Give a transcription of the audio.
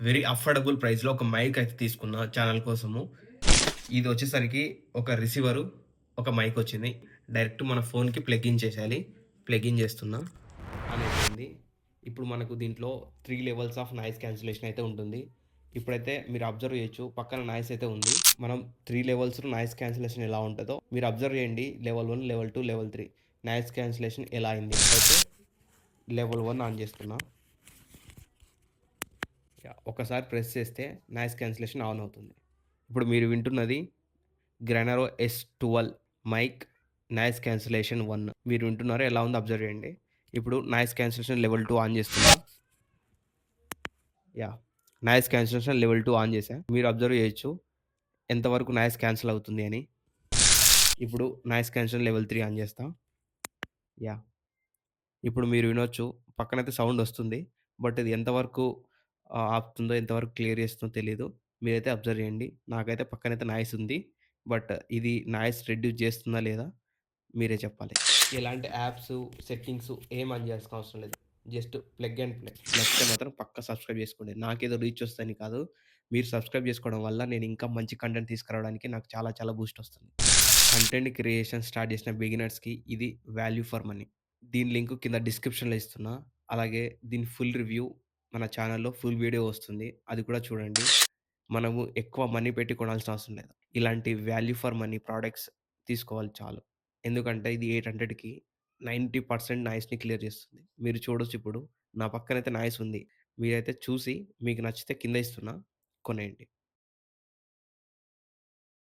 Very affordable ప్రైస్‌లో ఒక mic అయితే తీసుకున్నా ఛానల్ కోసము. ఇది వచ్చేసరికి ఒక రిసీవరు, ఒక మైక్ వచ్చింది. డైరెక్ట్ మన ఫోన్‌కి ప్లగ్ ఇన్ చేసేయాలి. ప్లగ్ ఇన్ చేస్తున్నా. ఆన్ అయిపోయింది. ఇప్పుడు మనకు దీంట్లో three levels of noise cancellation అయితే ఉంటుంది. ఇప్పుడైతే మీరు అబ్జర్వ్ చేయొచ్చు. పక్కన నాయిస్ అయితే ఉంది. మనం త్రీ లెవెల్స్ నాయిస్ క్యాన్సిలేషన్ ఎలా ఉంటుందో మీరు అబ్జర్వ్ చేయండి. Level one level two level three noise cancellation ఎలా అయింది. అయితే లెవెల్ వన్ ఆన్ చేస్తున్నా. ఒకసారి ప్రెస్ చేస్తే నాయిస్ క్యాన్సిలేషన్ ఆన్ అవుతుంది. ఇప్పుడు మీరు వింటున్నది గ్రానరో ఎస్12 మైక్ నాయిస్ క్యాన్సిలేషన్ వన్ మీరు వింటున్నారో ఎలా ఉందో అబ్జర్వ్ చేయండి. ఇప్పుడు noise cancellation level two on చేస్తున్నా. Yeah noise cancellation level two on చేశా. మీరు అబ్జర్వ్ చేయొచ్చు. ఎంతవరకు నాయిస్ క్యాన్సిల్ అవుతుంది అని. ఇప్పుడు noise cancellation level three on చేస్తాం యా ఇప్పుడు మీరు వినొచ్చు. పక్కనైతే సౌండ్ వస్తుంది. బట్ ఇది ఎంతవరకు ఆపుతుందో, ఎంతవరకు క్లియర్ చేస్తుందో తెలియదు మీరైతే అబ్జర్వ్ చేయండి. నాకైతే పక్కనైతే నాయిస్ ఉంది. బట్ ఇది నాయిస్ రెడ్యూస్ చేస్తుందా లేదా మీరే చెప్పాలి. ఎలాంటి యాప్స్, సెట్టింగ్స్ ఏం అని చేయాల్సిన అవసరం లేదు. Just plug and play. నచ్చితే మాత్రం పక్కా సబ్స్క్రైబ్ చేసుకోండి. నాకేదో రీచ్ వస్తదని కాదు. మీరు సబ్స్క్రైబ్ చేసుకోవడం వల్ల నేను ఇంకా మంచి కంటెంట్ తీసుకురావడానికి నాకు చాలా చాలా బూస్ట్ వస్తుంది. కంటెంట్ క్రియేషన్ స్టార్ట్ చేసిన బిగినర్స్‌కి ఇది వాల్యూ ఫర్ మనీ. దీని లింక్ కింద డిస్క్రిప్షన్‌లో ఇస్తున్నా. అలాగే దీని ఫుల్ రివ్యూ మన ఛానల్లో ఫుల్ వీడియో వస్తుంది. అది కూడా చూడండి. మనము ఎక్కువ మనీ పెట్టి కొనాల్సిన అవసరం లేదు. ఇలాంటి వాల్యూ ఫర్ మనీ ప్రొడక్ట్స్ తీసుకోవాలి చాలు. ఎందుకంటే ఇది 800కి 90% నాయిస్‌ని క్లియర్ చేస్తుంది. మీరు చూడొచ్చు ఇప్పుడు. నా పక్కనైతే నాయిస్ ఉంది. మీరైతే చూసి మీకు నచ్చితే కింద ఇస్తున్నా కొనేయండి.